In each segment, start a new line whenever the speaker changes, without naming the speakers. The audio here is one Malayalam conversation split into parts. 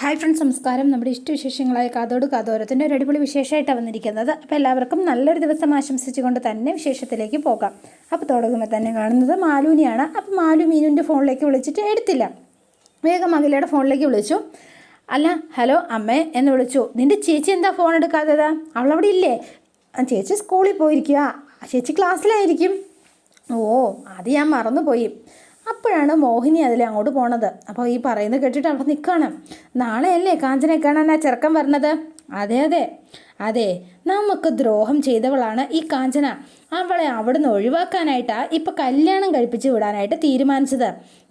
ഹായ് ഫ്രണ്ട്സ് നമസ്കാരം. നമ്മുടെ ഇഷ്ടവിശേഷങ്ങളായ കാതോട് കാതോരത്തിന്റെ ഒരു അടിപൊളി വിശേഷമായിട്ടാണ് വന്നിരിക്കുന്നത്. അപ്പോൾ എല്ലാവർക്കും നല്ലൊരു ദിവസം ആശംസിച്ചുകൊണ്ട് തന്നെ വിശേഷത്തിലേക്ക് പോകാം. അപ്പോൾ തുടങ്ങുമ്പോൾ തന്നെ കാണുന്നത് മാലൂനിയാണ്. അപ്പോൾ മാലു മീനുവിന്റെ ഫോണിലേക്ക് വിളിച്ചിട്ട് എടുത്തില്ല. വേഗം അഖിലയുടെ ഫോണിലേക്ക് വിളിച്ചു. അല്ല ഹലോ അമ്മേ എന്ന് വിളിച്ചു. നിന്റെ ചേച്ചി എന്താ ഫോൺ എടുക്കാത്തത്? അവളവിടെ ഇല്ലേ? ചേച്ചി സ്കൂളിൽ പോയിരിക്കുക ചേച്ചി ക്ലാസ്സിലായിരിക്കും. ഓ അത് ഞാൻ മറന്നുപോയി. അപ്പോഴാണ് മോഹിനി അതിലെ അങ്ങോട്ട് പോണത്. അപ്പോൾ ഈ പറയുന്നത് കേട്ടിട്ട് അവിടെ നിൽക്കുകയാണ് നാളെയല്ലേ കാഞ്ചനെ കാണാൻ ആ ചെറുക്കൻ വരണത്? അതെ അതെ. അതെ നമുക്ക് ദ്രോഹം ചെയ്തവളാണ് ഈ കാഞ്ചന. അവളെ അവിടുന്ന് ഒഴിവാക്കാനായിട്ടാണ് ഇപ്പം കല്യാണം കഴിപ്പിച്ച് വിടാനായിട്ട് തീരുമാനിച്ചത്.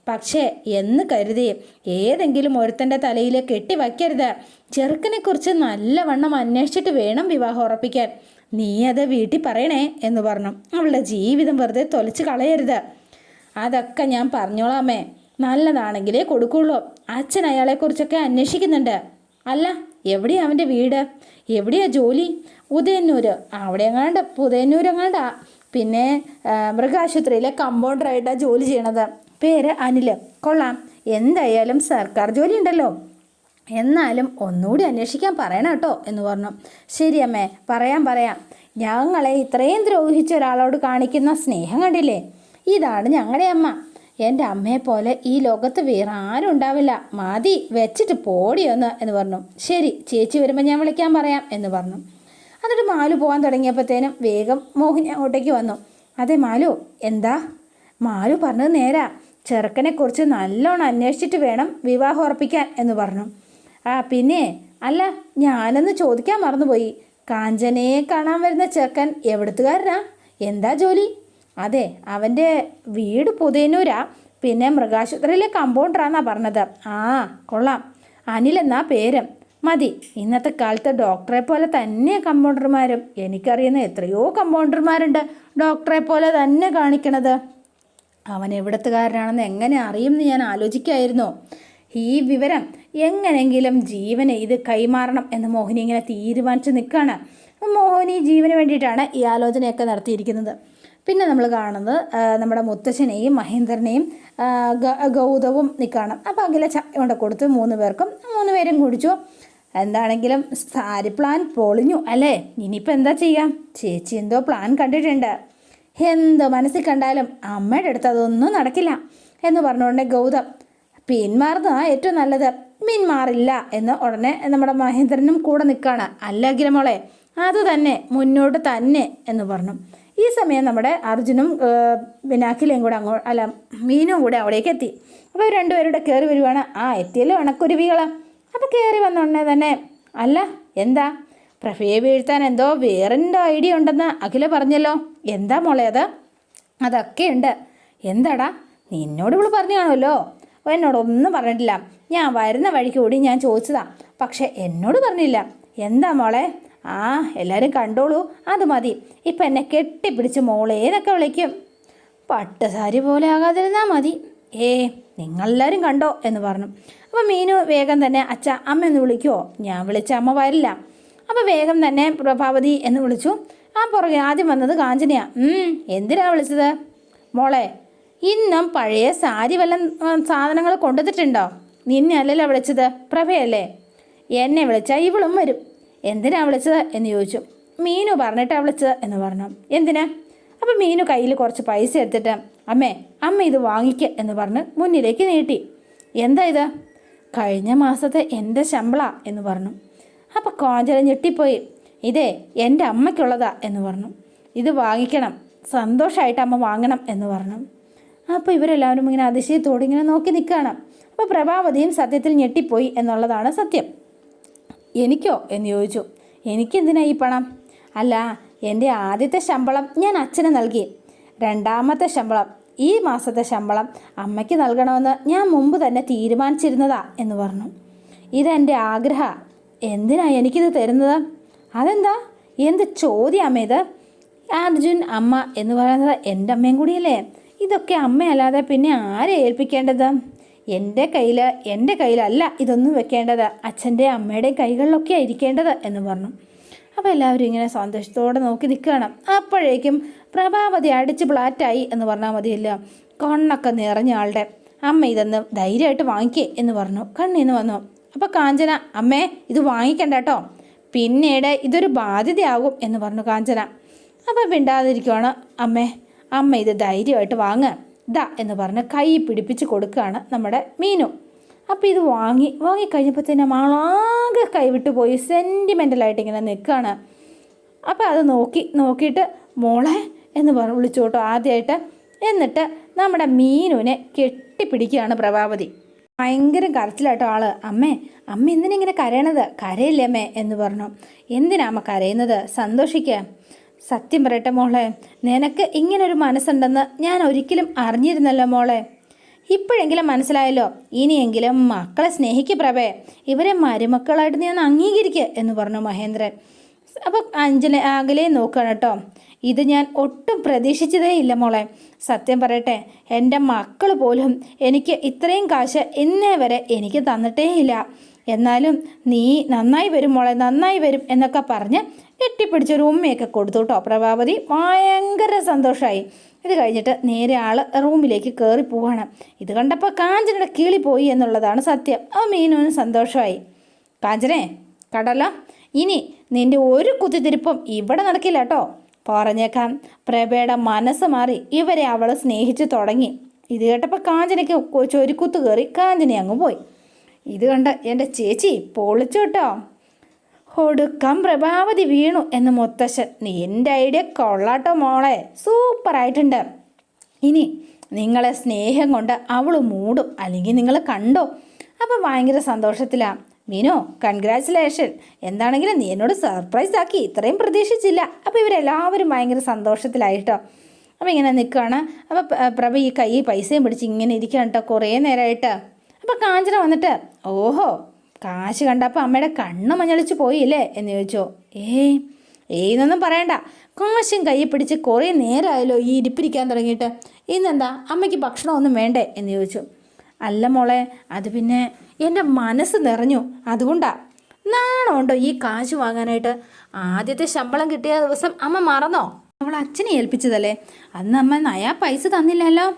പക്ഷേ എന്ന് കരുതി ഏതെങ്കിലും ഒരുത്തന്റെ തലയിൽ കെട്ടി വയ്ക്കരുത്. ചെറുക്കനെക്കുറിച്ച് നല്ലവണ്ണം അന്വേഷിച്ചിട്ട് വേണം വിവാഹം ഉറപ്പിക്കാൻ. നീ അത് വീട്ടിൽ പറയണേ എന്ന് പറഞ്ഞു. അവളുടെ ജീവിതം വെറുതെ തൊലച്ച് കളയരുത്. അതൊക്കെ ഞാൻ പറഞ്ഞോളാമേ നല്ലതാണെങ്കിലേ കൊടുക്കുള്ളൂ. അച്ഛൻ അയാളെക്കുറിച്ചൊക്കെ അന്വേഷിക്കുന്നുണ്ട്. അല്ല എവിടെയാ അവന്റെ വീട്? എവിടെയാ ജോലി? ഉദയന്നൂര്. അവിടെ എങ്ങാണ്ട് ഉദയന്നൂർ എങ്ങാണ്ടാ പിന്നെ മൃഗാശുപത്രിയിലെ കമ്പൗണ്ടറായിട്ടാണ് ജോലി ചെയ്യണത്. പേര് അനിൽ കൊള്ളാം. എന്തായാലും സർക്കാർ ജോലി ഉണ്ടല്ലോ. എന്നാലും ഒന്നുകൂടി അന്വേഷിക്കാൻ പറയണം കേട്ടോ എന്ന് പറഞ്ഞു. ശരി അമ്മേ പറയാം പറയാം. ഞങ്ങളെ ഇത്രയും ദ്രോഹിച്ച ഒരാളോട് കാണിക്കുന്ന സ്നേഹം കണ്ടില്ലേ? ഇതാണ് ഞങ്ങളുടെ അമ്മ. എന്റെ അമ്മയെ പോലെ ഈ ലോകത്ത് വേറെ ആരും ഉണ്ടാവില്ല. മതി വെച്ചിട്ട് പോടിയൊന്ന് എന്ന് പറഞ്ഞു. ശരി ചേച്ചി വരുമ്പോൾ ഞാൻ വിളിക്കാൻ പറയാം എന്ന് പറഞ്ഞു. എന്നിട്ട് മാലു പോകാൻ തുടങ്ങിയപ്പോഴത്തേനും വേഗം മോഹിനി അങ്ങോട്ടേക്ക് വന്നു. അതെ മാലു എന്താ? മാലു പറഞ്ഞത് നേരാ. ചെറുക്കനെക്കുറിച്ച് നല്ലോണം അന്വേഷിച്ചിട്ട് വേണം വിവാഹം ഉറപ്പിക്കാൻ എന്ന് പറഞ്ഞു. ആ പിന്നെ? അല്ല ഞാനൊന്ന് ചോദിക്കാൻ മറന്നുപോയി. കാഞ്ചനയെ കാണാൻ വരുന്ന ചെറുക്കൻ എവിടത്തുകാരനാ? എന്താ ജോലി? അതെ അവന്റെ വീട് പുതിയനൂരാ പിന്നെ മൃഗാശുപത്രിയിലെ കമ്പൗണ്ടറാന്നാ പറഞ്ഞത്. ആ കൊള്ളാം. അനിൽ എന്നാ പേര്? മതി. ഇന്നത്തെ കാലത്ത് ഡോക്ടറെ പോലെ തന്നെ കമ്പൗണ്ടർമാരും എനിക്കറിയുന്ന എത്രയോ കമ്പൗണ്ടർമാരുണ്ട് ഡോക്ടറെ പോലെ തന്നെ കാണിക്കണത്. അവൻ എവിടത്തുകാരനാണെന്ന് എങ്ങനെ അറിയുമെന്ന് ഞാൻ ആലോചിക്കായിരുന്നു. ഈ വിവരം എങ്ങനെങ്കിലും ജീവനെ ഇത് കൈമാറണം എന്ന് മോഹിനി ഇങ്ങനെ തീരുമാനിച്ച് നിൽക്കുകയാണ് മോഹിനി ജീവന് വേണ്ടിയിട്ടാണ് ഈ ആലോചനയൊക്കെ നടത്തിയിരിക്കുന്നത്. പിന്നെ നമ്മൾ കാണുന്നത് നമ്മുടെ മുത്തശ്ശനെയും മഹേന്ദ്രനെയും ഗൗതവും നിൽക്കുകയാണ്. അപ്പോൾ അഖില ചായ കൊണ്ട് കൊടുത്ത് മൂന്ന് പേർക്കും മൂന്ന് പേരും കുടിച്ചു. എന്താണെങ്കിലും സാരി പ്ലാൻ പൊളിഞ്ഞു അല്ലേ? ഇനിയിപ്പോൾ എന്താ ചെയ്യാം? ചേച്ചി എന്തോ പ്ലാൻ കണ്ടിട്ടുണ്ട്. എന്തോ മനസ്സിൽ കണ്ടാലും അമ്മയുടെ അടുത്ത് അതൊന്നും നടക്കില്ല എന്ന് പറഞ്ഞുകൊണ്ട് ഗൗതം പിന്മാറുന്നതാ ഏറ്റവും നല്ലത്. പിന്മാറില്ല എന്ന് ഉടനെ നമ്മുടെ മഹേന്ദ്രനും കൂടെ നിൽക്കുകയാണ്. അല്ല അഖിലമോളെ അത് തന്നെ മുന്നോട്ട് തന്നെ എന്ന് പറഞ്ഞു. ഈ സമയം നമ്മുടെ അർജുനും പിന്നെ അഖിലയും കൂടെ അങ്ങോ അല്ല മീനും കൂടെ അവിടേക്ക് എത്തി. അപ്പോൾ രണ്ടുപേരുടെ കയറി വരുവാണ്. ആ എത്തിയല്ലോ ഉണക്കുരുവികളാ അപ്പോൾ കയറി വന്ന തന്നെ അല്ല എന്താ? പ്രഭയെ വീഴ്ത്താൻ എന്തോ വേറെന്തോ ഐഡിയ ഉണ്ടെന്ന് അഖില പറഞ്ഞല്ലോ. എന്താ മോളെ അത്? അതൊക്കെ ഉണ്ട്. എന്താടാ? നിന്നോട് ഇവിടെ പറഞ്ഞു കാണുമല്ലോ അപ്പോൾ എന്നോടൊന്നും പറഞ്ഞിട്ടില്ല. ഞാൻ വരുന്ന വഴിക്ക് കൂടി ഞാൻ ചോദിച്ചതാ. പക്ഷേ എന്നോട് പറഞ്ഞില്ല. എന്താ മോളെ? ആ എല്ലാവരും കണ്ടോളൂ. അത് മതി. ഇപ്പം എന്നെ കെട്ടിപ്പിടിച്ച് മോളേതൊക്കെ വിളിക്കും? പട്ടുസാരി പോലെ ആകാതിരുന്നാൽ മതി. ഏ നിങ്ങളെല്ലാവരും കണ്ടോ എന്ന് പറഞ്ഞു. അപ്പോൾ മീനു വേഗം തന്നെ അച്ഛ അമ്മ എന്ന് വിളിക്കുമോ ഞാൻ വിളിച്ച അമ്മ വരില്ല. അപ്പോൾ വേഗം തന്നെ പ്രഭാവതി എന്ന് വിളിച്ചു. ആ പുറകെ ആദ്യം വന്നത് കാഞ്ചനയാ. എന്തിനാ വിളിച്ചത്? മോളെ ഇന്നും പഴയ സാരി വല്ല സാധനങ്ങൾ കൊണ്ടുവന്നിട്ടുണ്ടോ? നിന്നെ അല്ലല്ലോ വിളിച്ചത്. പ്രഭയല്ലേ? എന്നെ വിളിച്ചാൽ ഇവളും വരും. എന്തിനാ വിളിച്ചത് എന്ന് ചോദിച്ചു. മീനു പറഞ്ഞിട്ടാ വിളിച്ചത് എന്ന് പറഞ്ഞു. എന്തിനാ? അപ്പം മീനു കയ്യിൽ കുറച്ച് പൈസ എടുത്തിട്ട് അമ്മേ അമ്മ ഇത് വാങ്ങിക്ക എന്ന് പറഞ്ഞ് മുന്നിലേക്ക് നീട്ടി. എന്താ ഇത്? കഴിഞ്ഞ മാസത്തെ എന്റെ ശമ്പള എന്ന് പറഞ്ഞു. അപ്പം കോഞ്ചല ഞെട്ടിപ്പോയി. ഇതേ എന്റെ അമ്മയ്ക്കുള്ളതാ എന്ന് പറഞ്ഞു. ഇത് വാങ്ങിക്കണം. സന്തോഷമായിട്ട് അമ്മ വാങ്ങണം എന്ന് പറഞ്ഞു. അപ്പോൾ ഇവരെല്ലാവരും ഇങ്ങനെ അതിശയത്തോടെ ഇങ്ങനെ നോക്കി നിൽക്കുകയാണ്. അപ്പോൾ പ്രഭാവതിയും സത്യത്തിൽ ഞെട്ടിപ്പോയി എന്നുള്ളതാണ് സത്യം. എനിക്കോ? എന്ന് ചോദിച്ചു. എനിക്കെന്തിനാ ഈ പണം? അല്ല എന്റെ ആദ്യത്തെ ശമ്പളം ഞാൻ അച്ഛന് നൽകി. രണ്ടാമത്തെ ശമ്പളം ഈ മാസത്തെ ശമ്പളം അമ്മയ്ക്ക് നൽകണമെന്ന് ഞാൻ മുമ്പ് തന്നെ തീരുമാനിച്ചിരുന്നതാ എന്ന് പറഞ്ഞു. ഇതെന്റെ ആഗ്രഹ. എന്തിനാ എനിക്കിത് തരുന്നത്? അതെന്താ? എന്ത് ചോദ്യമ്മ ഇത്? അർജുൻ അമ്മ എന്ന് പറയുന്നത് എന്റെ അമ്മയും കൂടിയല്ലേ? ഇതൊക്കെ അമ്മയല്ലാതെ പിന്നെ ആരെ ഏൽപ്പിക്കേണ്ടത്? എന്റെ കയ്യിൽ എന്റെ കയ്യിലല്ല ഇതൊന്നും വെക്കേണ്ടത്. അച്ഛന്റെ അമ്മയുടെയും കൈകളിലൊക്കെ ഇരിക്കേണ്ടത് എന്ന് പറഞ്ഞു. അപ്പോൾ എല്ലാവരും ഇങ്ങനെ സന്തോഷത്തോടെ നോക്കി നിൽക്കുകയാണ്. അപ്പോഴേക്കും പ്രഭാവതി അടിച്ച് ഫ്ലാറ്റായി എന്ന് പറഞ്ഞാൽ മതിയല്ലോ. കണ്ണൊക്കെ നിറഞ്ഞ ആളുടെ അമ്മ ഇതൊന്ന് ധൈര്യമായിട്ട് വാങ്ങിക്കേ എന്ന് പറഞ്ഞു. കണ്ണീന്ന് വന്നു. അപ്പോൾ കാഞ്ചന അമ്മേ ഇത് വാങ്ങിക്കണ്ട കേട്ടോ. പിന്നീട് ഇതൊരു ബാധ്യതയാകും എന്ന് പറഞ്ഞു കാഞ്ചന. അപ്പോൾ മിണ്ടാതിരിക്കുവാണ്. അമ്മേ അമ്മ ഇത് ധൈര്യമായിട്ട് വാങ്ങുക ദാ എന്ന് പറഞ്ഞ് കൈ പിടിപ്പിച്ച് കൊടുക്കുകയാണ് നമ്മുടെ മീനു. അപ്പോൾ ഇത് വാങ്ങി വാങ്ങിക്കഴിഞ്ഞപ്പോൾ തന്നെ ആകെ കൈവിട്ട് പോയി സെന്റിമെന്റലായിട്ട് ഇങ്ങനെ നിൽക്കുകയാണ്. അപ്പോൾ അത് നോക്കി നോക്കിയിട്ട് മോളെ എന്ന് പറഞ്ഞ് വിളിച്ചു കേട്ടോ ആദ്യമായിട്ട് എന്നിട്ട് നമ്മുടെ മീനുവിനെ കെട്ടിപ്പിടിക്കുകയാണ് പ്രഭാവതി. ഭയങ്കര കരച്ചിലാട്ടോ ആൾ. അമ്മേ അമ്മ എന്തിനിങ്ങനെ കരയണത്? കരയില്ലേ അമ്മേ എന്ന് പറഞ്ഞു. എന്തിനാ അമ്മ കരയുന്നത്? സന്തോഷിക്കുക സത്യം പറയട്ടെ മോളെ നിനക്ക് ഇങ്ങനൊരു മനസ്സുണ്ടെന്ന് ഞാൻ ഒരിക്കലും അറിഞ്ഞിരുന്നല്ലോ മോളെ. ഇപ്പോഴെങ്കിലും മനസ്സിലായല്ലോ ഇനിയെങ്കിലും മക്കളെ സ്നേഹിക്ക് പ്രഭേ ഇവരെ മരുമക്കളായിട്ട് നീ ഒന്ന് അംഗീകരിക്കുക എന്ന് പറഞ്ഞു മഹേന്ദ്രൻ. അപ്പോൾ അഞ്ജന അകലെ നോക്കണം കേട്ടോ. ഇത് ഞാൻ ഒട്ടും പ്രതീക്ഷിച്ചതേ ഇല്ല മോളെ. സത്യം പറയട്ടെ എന്റെ മക്കൾ പോലും എനിക്ക് ഇത്രയും കാശ് ഇന്നേ വരെ എനിക്ക് തന്നിട്ടേ ഇല്ല എന്നാലും നീ നന്നായി വരും മോളെ നന്നായി വരും എന്നൊക്കെ പറഞ്ഞ് കെട്ടിപ്പിടിച്ചൊരു ഉമ്മയൊക്കെ കൊടുത്തു കേട്ടോ. പ്രഭാവതി ഭയങ്കര സന്തോഷമായി ഇത് കഴിഞ്ഞിട്ട് നേരെ ആൾ റൂമിലേക്ക് കയറി പോവാണ്. ഇത് കണ്ടപ്പോൾ കാഞ്ചനയുടെ കീളി പോയി എന്നുള്ളതാണ് സത്യം. ആ മീനുവിന് സന്തോഷമായി കാഞ്ചനെ കടല ഇനി നിന്റെ ഒരു കുത്തിത്തിരിപ്പും ഇവിടെ നടക്കില്ല കേട്ടോ. പറഞ്ഞേക്കാം. പ്രഭയുടെ മനസ്സ് മാറി ഇവരെ അവൾ സ്നേഹിച്ചു തുടങ്ങി. ഇത് കേട്ടപ്പോൾ കാഞ്ചനയ്ക്ക് ചൊരിക്കുത്ത് കയറി കാഞ്ചന അങ്ങ് പോയി. ഇത് കണ്ട എന്റെ ചേച്ചി പൊളിച്ചു കേട്ടോ. ഒടുക്കം പ്രഭാവതി വീണു എന്ന് മുത്തശ്ശൻ. നീ എന്റെ ഐഡിയ കൊള്ളാട്ടോ മോളെ. സൂപ്പറായിട്ടുണ്ട് ഇനി നിങ്ങളെ സ്നേഹം കൊണ്ട് അവൾ മൂടും. അല്ലെങ്കിൽ നിങ്ങൾ കണ്ടോ? അപ്പം ഭയങ്കര സന്തോഷത്തിലാണ് മീനു കൺഗ്രാറ്റുലേഷൻ എന്താണെങ്കിലും നീ എന്നോട് സർപ്രൈസ് ആക്കി. ഇത്രയും പ്രതീക്ഷിച്ചില്ല. അപ്പോൾ ഇവരെല്ലാവരും ഭയങ്കര സന്തോഷത്തിലായിട്ടോ. അപ്പോൾ ഇങ്ങനെ നിൽക്കുകയാണ് അപ്പോൾ പ്രഭ ഈ കൈ പൈസയും പിടിച്ച് ഇങ്ങനെ ഇരിക്കുകയാണ് കേട്ടോ കുറേ നേരമായിട്ട് അപ്പോൾ കാഞ്ചന വന്നിട്ട് ഓഹോ കാശ് കണ്ടപ്പോൾ അമ്മയുടെ കണ്ണ് മഞ്ഞളിച്ച് പോയില്ലേ എന്ന് ചോദിച്ചോ. ഏയ് ഏന്നൊന്നും പറയണ്ട. കാശും കൈ പിടിച്ച് കുറേ നേരമായല്ലോ ഈ ഇരിപ്പിരിക്കാൻ തുടങ്ങിയിട്ട്. ഇന്നെന്താ? അമ്മയ്ക്ക് ഭക്ഷണമൊന്നും വേണ്ടേ? എന്ന് ചോദിച്ചു. അല്ല മോളെ അത് പിന്നെ എന്റെ മനസ്സ് നിറഞ്ഞു. അതുകൊണ്ടാ. നാണമുണ്ടോ ഈ കാശ് വാങ്ങാനായിട്ട്? ആദ്യത്തെ ശമ്പളം കിട്ടിയ ദിവസം അമ്മ മറന്നോ? അവൾ അച്ഛനെ ഏൽപ്പിച്ചതല്ലേ. അന്ന് അമ്മ നയാ പൈസ തന്നില്ലല്ലോ.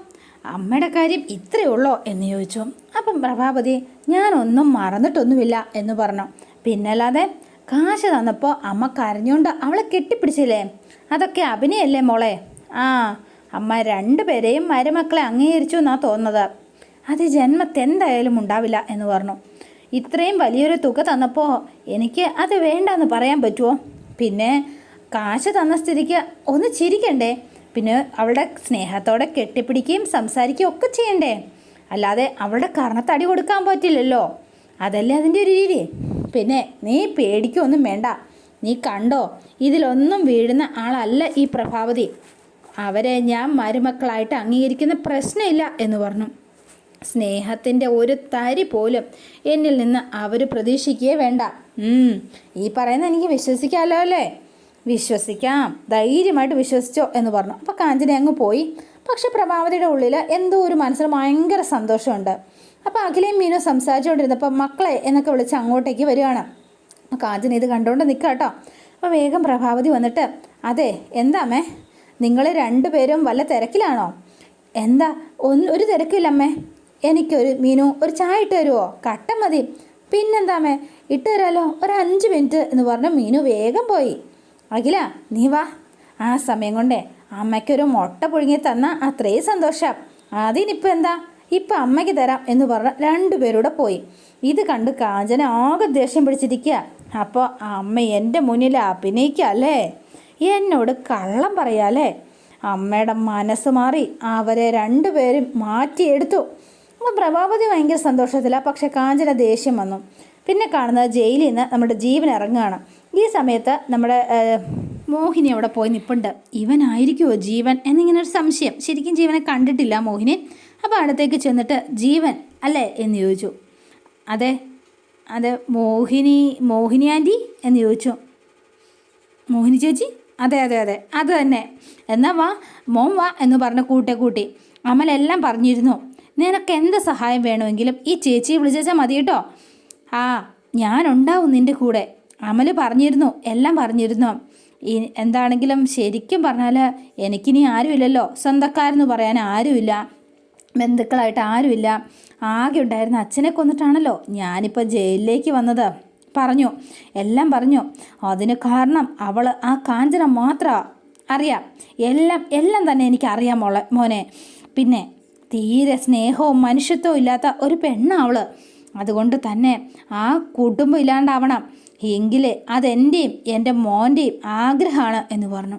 അമ്മയുടെ കാര്യം ഇത്രയേ ഉള്ളോ എന്ന് ചോദിച്ചു. അപ്പം പ്രഭാപതി ഞാനൊന്നും മറന്നിട്ടൊന്നുമില്ല എന്ന് പറഞ്ഞു. പിന്നല്ലാതെ കാശ് തന്നപ്പോൾ അമ്മ കരഞ്ഞുകൊണ്ട് അവളെ കെട്ടിപ്പിടിച്ചില്ലേ? അതൊക്കെ അഭിനയല്ലേ മോളെ? ആ അമ്മ രണ്ടുപേരെയും മരുമക്കളെ അംഗീകരിച്ചു എന്നാണ് തോന്നുന്നത്. അത് ജന്മത്തെന്തായാലും ഉണ്ടാവില്ല എന്ന് പറഞ്ഞു. ഇത്രയും വലിയൊരു തുക തന്നപ്പോൾ എനിക്ക് അത് വേണ്ടെന്ന് പറയാൻ പറ്റുമോ പിന്നെ കാശ് തന്ന സ്ഥിതിക്ക് ഒന്ന് ചിരിക്കണ്ടേ? പിന്നെ അവളുടെ സ്നേഹത്തോടെ കെട്ടിപ്പിടിക്കുകയും സംസാരിക്കുകയും ഒക്കെ ചെയ്യണ്ടേ. അല്ലാതെ അവളുടെ കർണത്തടി കൊടുക്കാൻ പറ്റില്ലല്ലോ. അതല്ലേ അതിന്റെ ഒരു രീതി. പിന്നെ നീ പേടിക്കൊന്നും വേണ്ട. നീ കണ്ടോ ഇതിലൊന്നും വീഴുന്ന ആളല്ല ഈ പ്രഭാവതി. അവരെ ഞാൻ മരുമക്കളായിട്ട് അംഗീകരിക്കുന്ന പ്രശ്നമില്ല എന്ന് പറഞ്ഞു. സ്നേഹത്തിന്റെ ഒരു തരി പോലും എന്നിൽ നിന്ന് അവർ പ്രതീക്ഷിക്കുകയേ വേണ്ട. ഈ പറയുന്ന എനിക്ക് വിശ്വസിക്കാമല്ലോ അല്ലേ? വിശ്വസിക്കാം. ധൈര്യമായിട്ട് വിശ്വസിച്ചോ എന്ന് പറഞ്ഞു. അപ്പോൾ കാഞ്ചന അങ്ങ് പോയി. പക്ഷെ പ്രഭാവതിയുടെ ഉള്ളിൽ എന്തോ ഒരു മനസ്സിൽ ഭയങ്കര സന്തോഷമുണ്ട്. അപ്പോൾ അഖിലയും മീനും സംസാരിച്ചുകൊണ്ടിരുന്നപ്പോൾ മക്കളെ എന്നൊക്കെ വിളിച്ച് അങ്ങോട്ടേക്ക് വരികയാണ്. കാഞ്ചന ഇത് കണ്ടുകൊണ്ട് നിൽക്കുക കേട്ടോ അപ്പോൾ വേഗം പ്രഭാവതി വന്നിട്ട് അതെ എന്താമേ നിങ്ങൾ രണ്ടുപേരും വല്ല തിരക്കിലാണോ? എന്താ? ഒന്ന് ഒരു തിരക്കില്ലമ്മേ. എനിക്കൊരു മീനു ഒരു ചായ ഇട്ട് തരുമോ കട്ട മതി. പിന്നെന്താമ്മേ ഇട്ട് തരാലോ? ഒരു അഞ്ച് മിനിറ്റ് എന്ന് പറഞ്ഞ് മീനു വേഗം പോയി. അഖില നീ വാ. ആ സമയം കൊണ്ടേ അമ്മയ്ക്കൊരു മുട്ട പുഴുങ്ങി തന്ന അത്രയും സന്തോഷം. അതിനിപ്പോൾ എന്താ? ഇപ്പം അമ്മയ്ക്ക് തരാം എന്ന് പറഞ്ഞ് രണ്ടുപേരൂടെ പോയി. ഇത് കണ്ട് കാഞ്ചന ആകെ ദേഷ്യം പിടിച്ചിരിക്കുക അപ്പോൾ അമ്മ എന്റെ മുന്നിൽ അഭിനയിക്കുക അല്ലേ എന്നോട് കള്ളം പറയാലേ അമ്മയുടെ മനസ്സ് മാറി അവരെ രണ്ടുപേരും മാറ്റിയെടുത്തു. അപ്പോൾ പ്രഭാപതി ഭയങ്കര സന്തോഷത്തിലാണ് പക്ഷേ കാഞ്ചന ദേഷ്യം വന്നു. പിന്നെ കാണുന്നത് ജയിലിൽ നിന്ന് നമ്മുടെ ജീവൻ ഇറങ്ങുകയാണ്. ഈ സമയത്ത് നമ്മുടെ മോഹിനി അവിടെ പോയി നിൽപ്പുണ്ട് ഇവനായിരിക്കുമോ ജീവൻ എന്നിങ്ങനെ ഒരു സംശയം. ശരിക്കും ജീവനെ കണ്ടിട്ടില്ല മോഹിനി. അപ്പോൾ അടുത്തേക്ക് ചെന്നിട്ട് ജീവൻ അല്ലേ എന്ന് ചോദിച്ചു. അതെ അതെ മോഹിനി മോഹിനി ആന്റി എന്ന് ചോദിച്ചു. മോഹിനി ചേച്ചി? അതെ അതെ അതെ അത് തന്നെ. എന്നാ വാ മോൻ വാ എന്ന് പറഞ്ഞ് കൂട്ടെ കൂട്ടി. അമലെല്ലാം പറഞ്ഞിരുന്നു. നിനക്ക് എന്ത് സഹായം വേണമെങ്കിലും ഈ ചേച്ചിയെ വിളിച്ചാൽ മതി കേട്ടോ. ആ ഞാനുണ്ടാവും നിന്റെ കൂടെ. അമൽ പറഞ്ഞിരുന്നു എല്ലാം പറഞ്ഞിരുന്നു. എന്താണെങ്കിലും ശരിക്കും പറഞ്ഞാൽ എനിക്കിനി ആരുമില്ലല്ലോ. സ്വന്തക്കാരെന്ന് പറയാൻ ആരുമില്ല. ബന്ധുക്കളായിട്ട് ആരുമില്ല. ആകെ ഉണ്ടായിരുന്ന അച്ഛനെ കൊന്നിട്ടാണല്ലോ ഞാനിപ്പോൾ ജയിലിലേക്ക് വന്നത്. പറഞ്ഞു. എല്ലാം പറഞ്ഞു. അതിന് കാരണം അവൾ ആ കാഞ്ചന മാത്രമാണ് അറിയാം. എല്ലാം എല്ലാം തന്നെ എനിക്ക് അറിയാം മോളെ മോനെ. പിന്നെ തീരെ സ്നേഹവും മനുഷ്യത്വവും ഇല്ലാത്ത ഒരു പെണ്ണാണ് അവൾ. അതുകൊണ്ട് തന്നെ ആ കുടുംബം ഇല്ലാണ്ടാവണം. എങ്കിലേ അതെന്റെയും എന്റെ മോന്റെയും ആഗ്രഹമാണ് എന്ന് പറഞ്ഞു.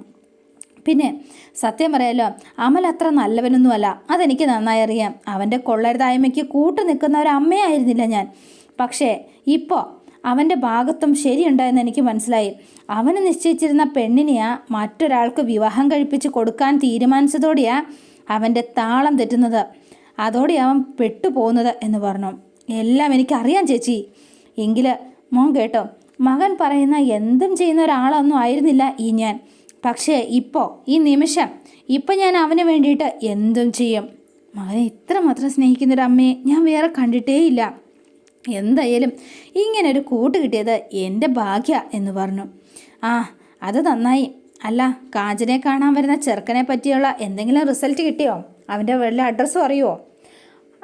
പിന്നെ സത്യം പറയാലോ അമൽ അത്ര നല്ലവനൊന്നുമല്ല. അതെനിക്ക് നന്നായി അറിയാം. അവന്റെ കൊള്ളരുതായ്മയ്ക്ക് കൂട്ടു നിൽക്കുന്ന ഒരു അമ്മയായിരുന്നില്ല ഞാൻ. പക്ഷേ ഇപ്പോൾ അവന്റെ ഭാഗത്തും ശരിയുണ്ടായെന്ന് എനിക്ക് മനസ്സിലായി. അവന് നിശ്ചയിച്ചിരുന്ന പെണ്ണിനെയാ മറ്റൊരാൾക്ക് വിവാഹം കഴിപ്പിച്ച് കൊടുക്കാൻ തീരുമാനിച്ചതോടെയാ അവന്റെ താളം തെറ്റുന്നത്. അതോടെ അവൻ പെട്ടുപോകുന്നത് എന്ന് പറഞ്ഞു. എല്ലാം എനിക്കറിയാം ചേച്ചി. എങ്കിൽ മോൻ കേട്ടോ മകൻ പറയുന്ന എന്തും ചെയ്യുന്ന ഒരാളൊന്നും ആയിരുന്നില്ല ഈ ഞാൻ. പക്ഷേ ഇപ്പോൾ ഈ നിമിഷം ഇപ്പം ഞാൻ അവന് വേണ്ടിയിട്ട് എന്തും ചെയ്യും. മകനെ ഇത്രമാത്രം സ്നേഹിക്കുന്ന ഒരു അമ്മയെ ഞാൻ വേറെ കണ്ടിട്ടേയില്ല. എന്തായാലും ഇങ്ങനെ ഒരു കൂട്ട് കിട്ടിയത് എന്റെ ഭാഗ്യ എന്ന് പറഞ്ഞു. ആ അത് നന്നായി. അല്ല കാഞ്ചനെ കാണാൻ വരുന്ന ചെറുക്കനെ പറ്റിയുള്ള എന്തെങ്കിലും റിസൾട്ട് കിട്ടിയോ? അവന്റെ വല്ല അഡ്രസ്സും അറിയുമോ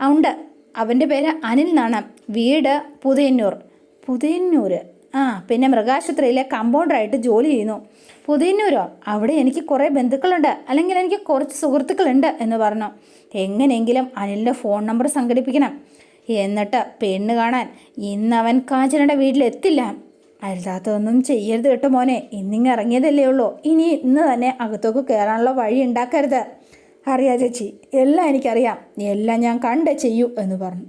ഉണ്ട്. അവന്റെ പേര് അനിൽ എന്നാണ്. വീട് പുതിയന്നൂർ. പുതിയന്നൂർ ആ പിന്നെ മൃഗാശുപത്രിയിലെ കമ്പൗണ്ടറായിട്ട് ജോലി ചെയ്യുന്നു. പുതിയന്നൂരോ അവിടെ എനിക്ക് കുറേ ബന്ധുക്കളുണ്ട്. അല്ലെങ്കിൽ എനിക്ക് കുറച്ച് സുഹൃത്തുക്കളുണ്ട് എന്ന് പറഞ്ഞു. എങ്ങനെയെങ്കിലും അനിലിന്റെ ഫോൺ നമ്പർ സംഘടിപ്പിക്കണം. എന്നിട്ട് പെണ്ണ് കാണാൻ ഇന്ന് അവൻ കാഞ്ചനയുടെ വീട്ടിലെത്തില്ല അല്ലാത്തതൊന്നും ചെയ്യരുത് കേട്ടോ മോനെ. ഇന്നിങ്ങ് ഇറങ്ങിയതല്ലേ ഉള്ളൂ. ഇനി ഇന്ന് തന്നെ അകത്തേക്ക് കയറാനുള്ള വഴി ഉണ്ടാക്കരുത്. അറിയാം ചേച്ചി എല്ലാം എനിക്കറിയാം. എല്ലാം ഞാൻ കണ്ടേ ചെയ്യൂ എന്ന് പറഞ്ഞു.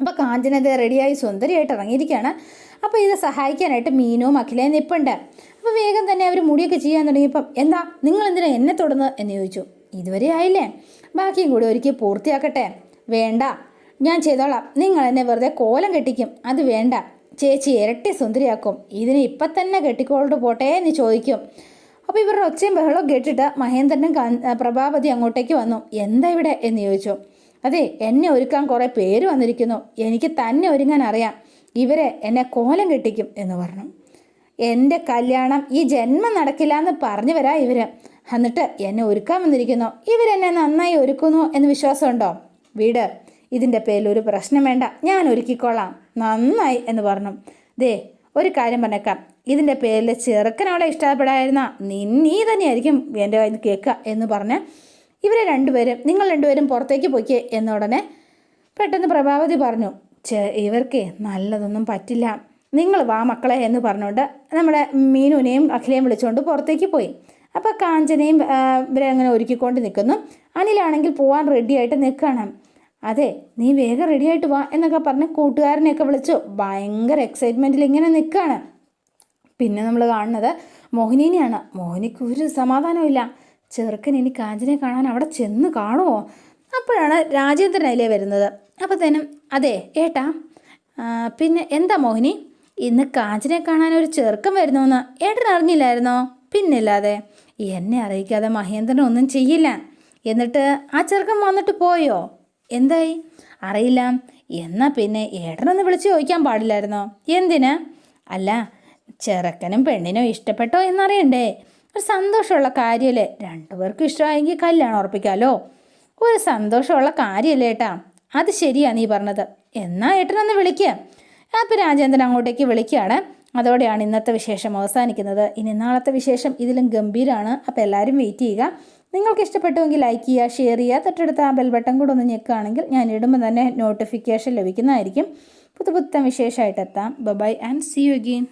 അപ്പോൾ കാഞ്ചനത് റെഡിയായി സുന്ദരിയായിട്ട് ഇറങ്ങിയിരിക്കുകയാണ്. അപ്പോൾ ഇത് സഹായിക്കാനായിട്ട് മീനും അഖിലയും നിൽപ്പുണ്ട് അപ്പോൾ വേഗം തന്നെ അവർ മുടിയൊക്കെ ചെയ്യാൻ തുടങ്ങിയപ്പം എന്താ നിങ്ങൾ എന്തിനാ എന്നെ തൊടുന്നത് എന്ന് ചോദിച്ചു. ഇതുവരെ ആയില്ലേ. ബാക്കിയും കൂടി ഒരിക്കൽ പൂർത്തിയാക്കട്ടെ. വേണ്ട. ഞാൻ ചെയ്തോളാം. നിങ്ങൾ എന്നെ വെറുതെ കോലം കെട്ടിക്കും. അത് വേണ്ട. ചേച്ചി ഇരട്ടി സുന്ദരിയാക്കും. ഇതിനെ ഇപ്പം തന്നെ കെട്ടിക്കോളോട്ട് പോട്ടെ എന്ന് ചോദിക്കും. അപ്പോൾ ഇവരുടെ ഒച്ചയും ബഹളവും കേട്ടിട്ട് മഹേന്ദ്രനും പ്രഭാപതി അങ്ങോട്ടേക്ക് വന്നു. എന്താ ഇവിടെ? എന്ന് ചോദിച്ചു. അതെ എന്നെ ഒരുക്കാൻ കുറേ പേര് വന്നിരിക്കുന്നു. എനിക്ക് തന്നെ ഒരുങ്ങാൻ അറിയാം. ഇവരെ എന്നെ കോലം കെട്ടിക്കും എന്ന് പറഞ്ഞു. എന്റെ കല്യാണം ഈ ജന്മം നടക്കില്ല എന്ന് പറഞ്ഞു വരാ ഇവർ. എന്നിട്ട് എന്നെ ഒരുക്കാൻ വന്നിരിക്കുന്നു. ഇവരെന്നെ നന്നായി ഒരുക്കുന്നു എന്ന് വിശ്വാസമുണ്ടോ? വീട് ഇതിന്റെ പേരിൽ ഒരു പ്രശ്നം വേണ്ട. ഞാൻ ഒരുക്കിക്കോളാം. നന്നായി എന്ന് പറഞ്ഞു. ദേ ഒരു കാര്യം പറഞ്ഞേക്കാം. ഇതിന്റെ പേരിൽ ചെറുക്കനവളെ ഇഷ്ടപ്പെടായിരുന്ന നീ തന്നെയായിരിക്കും എന്റെ കയ്യിൽ കേൾക്കുക എന്ന് പറഞ്ഞ് ഇവരെ രണ്ടുപേരും നിങ്ങൾ രണ്ടുപേരും പുറത്തേക്ക് പോയിക്കേ എന്ന ഉടനെ പെട്ടെന്ന് പ്രഭാവതി പറഞ്ഞു. ഇവർക്ക് നല്ലതൊന്നും പറ്റില്ല. നിങ്ങൾ വാ മക്കളെ എന്ന് പറഞ്ഞുകൊണ്ട് നമ്മുടെ മീനുവിനെയും അഖിലയും വിളിച്ചുകൊണ്ട് പുറത്തേക്ക് പോയി. അപ്പോൾ കാഞ്ചനയും ഇവരെ അങ്ങനെ ഒരുക്കിക്കൊണ്ട് നിൽക്കുന്നു. അനിലാണെങ്കിൽ പോകാൻ റെഡിയായിട്ട് നിൽക്കുകയാണ്. അതെ നീ വേഗം റെഡിയായിട്ട് വാ എന്നൊക്കെ പറഞ്ഞ് കൂട്ടുകാരനെയൊക്കെ വിളിച്ചു. ഭയങ്കര എക്സൈറ്റ്മെന്റിൽ ഇങ്ങനെ നിൽക്കുകയാണ്. പിന്നെ നമ്മൾ കാണുന്നത് മോഹിനീനെയാണ്. മോഹിനിക്ക് ഒരു സമാധാനമില്ല ചെറുക്കൻ ഇനി കാഞ്ചനെ കാണാൻ അവിടെ ചെന്ന് കാണുമോ അപ്പോഴാണ് രാജേന്ദ്രൻ അതിലേ വരുന്നത്. അപ്പോഴത്തേനും അതെ ഏട്ടാ പിന്നെ എന്താ മോഹിനി? ഇന്ന് കാഞ്ചനെ കാണാൻ ഒരു ചെറുക്കം വരുന്നു ഏട്ടൻ അറിഞ്ഞില്ലായിരുന്നോ? പിന്നില്ലാതെ. എന്നെ അറിയിക്കാതെ മഹേന്ദ്രൻ ഒന്നും ചെയ്യില്ല. എന്നിട്ട് ആ ചെറുക്കം വന്നിട്ട് പോയോ? എന്തായി? അറിയില്ല. എന്നാ പിന്നെ ഏട്ടനൊന്ന് വിളിച്ച് ചോദിക്കാൻ പാടില്ലായിരുന്നോ? എന്തിന്? അല്ല ചെറുക്കനും പെണ്ണിനും ഇഷ്ടപ്പെട്ടോ എന്നറിയണ്ടേ? ഒരു സന്തോഷമുള്ള കാര്യമല്ലേ? രണ്ടുപേർക്കും ഇഷ്ടമായെങ്കിൽ കല്യാണം ഉറപ്പിക്കാമല്ലോ ഒരു സന്തോഷമുള്ള കാര്യമല്ലേ ഏട്ടാ? അത് ശരിയാ നീ പറഞ്ഞത്. എന്നാ ഏട്ടനൊന്ന് വിളിക്കുക അപ്പോൾ രാജേന്ദ്രൻ അങ്ങോട്ടേക്ക് വിളിക്കുകയാണ്. അതോടെയാണ് ഇന്നത്തെ വിശേഷം അവസാനിക്കുന്നത്. ഇനി നാളത്തെ വിശേഷം ഇതിലും ഗംഭീരമാണ് അപ്പോൾ എല്ലാവരും വെയിറ്റ് ചെയ്യുക. നിങ്ങൾക്ക് ഇഷ്ടപ്പെട്ടുവെങ്കിൽ ലൈക്ക് ചെയ്യുക ഷെയർ ചെയ്യുക. തൊട്ടടുത്ത ആ ബെൽ ബട്ടൺ കൂടെ ഒന്ന് ഞെക്കുകയാണെങ്കിൽ ഞാൻ ഇടുമ്പോൾ തന്നെ നോട്ടിഫിക്കേഷൻ ലഭിക്കുന്നതായിരിക്കും. പുതു പുത്തൻ വിശേഷമായിട്ട് എത്താം. Bye and see you again.